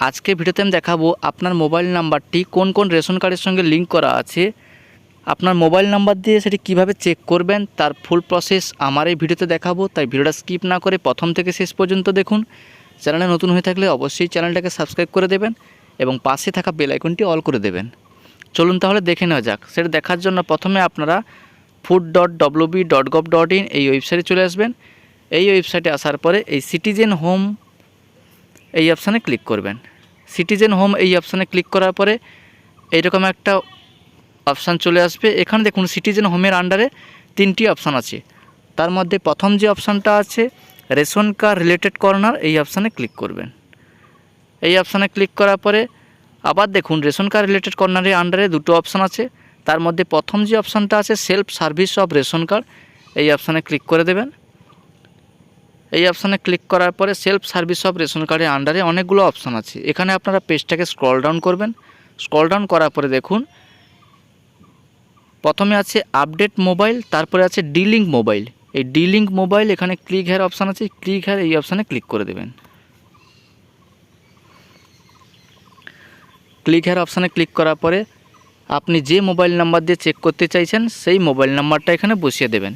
আজকে ভিডিওতে আমি দেখাবো আপনার মোবাইল নাম্বারটি কোন কোন রেশন কার্ডের সঙ্গে লিঙ্ক করা আছে। আপনার মোবাইল নাম্বার দিয়ে সেটি কীভাবে চেক করবেন, তার ফুল প্রসেস আমার এই ভিডিওতে দেখাবো। তাই ভিডিওটা স্কিপ না করে প্রথম থেকে শেষ পর্যন্ত দেখুন। চ্যানেলে নতুন হয়ে থাকলে অবশ্যই চ্যানেলটাকে সাবস্ক্রাইব করে দেবেন এবং পাশে থাকা বেল আইকনটি অল করে দেবেন। চলুন তাহলে দেখে নেওয়া যাক। সেটা দেখার জন্য প্রথমে আপনারা food dot WB dot gov dot in এই ওয়েবসাইটে চলে আসবেন। এই ওয়েবসাইটে আসার পরে এই সিটিজেন হোম এই অপশানে ক্লিক করবেন। সিটিজেন হোম এই অপশানে ক্লিক করার পরে এইরকম একটা অপশান চলে আসবে। এখানে দেখুন সিটিজেন হোমের আন্ডারে তিনটি অপশান আছে। তার মধ্যে প্রথম যে অপশানটা আছে, রেশন কার্ড রিলেটেড কর্নার এই অপশানে ক্লিক করবেন। এই অপশানে ক্লিক করার পরে আবার দেখুন রেশন কার্ড রিলেটেড কর্নারের আন্ডারে দুটো অপশান আছে। তার মধ্যে প্রথম যে অপশানটা আছে self service of ration card, এই অপশানে ক্লিক করে দেবেন। এই অপশানে ক্লিক করার পরে সেলফ সার্ভিস অফ রেশন কার্ডের আন্ডারে অনেকগুলো অপশান আছে। এখানে আপনারা পেজটাকে স্ক্রল ডাউন করবেন। স্ক্রল ডাউন করার পরে দেখুন, প্রথমে আছে আপডেট মোবাইল তারপরে আছে ডিলিঙ্ক মোবাইল এই ডিলিঙ্ক মোবাইল এখানে ক্লিক হেয়ার অপশান আছে ক্লিক হেয়ার এই অপশানে ক্লিক করে দেবেন। ক্লিক হেয়ার অপশানে ক্লিক করার পরে আপনি যে মোবাইল নাম্বার দিয়ে চেক করতে চাইছেন, সেই মোবাইল নাম্বারটা এখানে বসিয়ে দেবেন।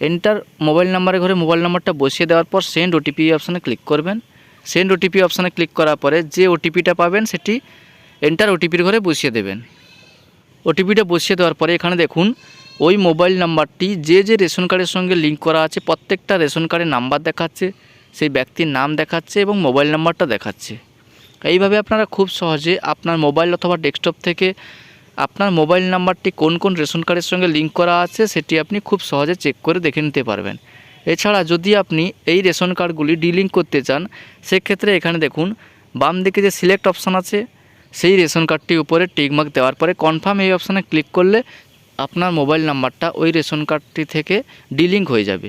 এন্টার মোবাইল নাম্বারের ঘরে মোবাইল নাম্বারটা বসিয়ে দেওয়ার পর সেন্ড ওটিপি অপশানে ক্লিক করবেন। সেন্ড ওটিপি অপশানে ক্লিক করার পরে যে ওটিপিটা পাবেন সেটি এন্টার ওটিপির ঘরে বসিয়ে দেবেন। ওটিপিটা বসিয়ে দেওয়ার পরে এখানে দেখুন, ওই মোবাইল নাম্বারটি যে যে রেশন কার্ডের সঙ্গে লিঙ্ক করা আছে, প্রত্যেকটা রেশন কার্ডের নাম্বার দেখাচ্ছে, সেই ব্যক্তির নাম দেখাচ্ছে এবং মোবাইল নাম্বারটা দেখাচ্ছে। এইভাবে আপনারা খুব সহজে আপনার মোবাইল অথবা ডেস্কটপ থেকে আপনার মোবাইল নাম্বারটি কোন কোন রেশন কার্ডের সঙ্গে লিঙ্ক করা আছে সেটি আপনি খুব সহজে চেক করে দেখে নিতে পারবেন। এছাড়া যদি আপনি এই রেশন কার্ডগুলি ডিলিঙ্ক করতে চান, সেক্ষেত্রে এখানে দেখুন, বাম দিকে যে সিলেক্ট অপশান আছে, সেই রেশন কার্ডটি উপরে টিকমার্ক দেওয়ার পরে কনফার্ম এই অপশানে ক্লিক করলে আপনার মোবাইল নাম্বারটা ওই রেশন কার্ডটি থেকে ডিলিঙ্ক হয়ে যাবে।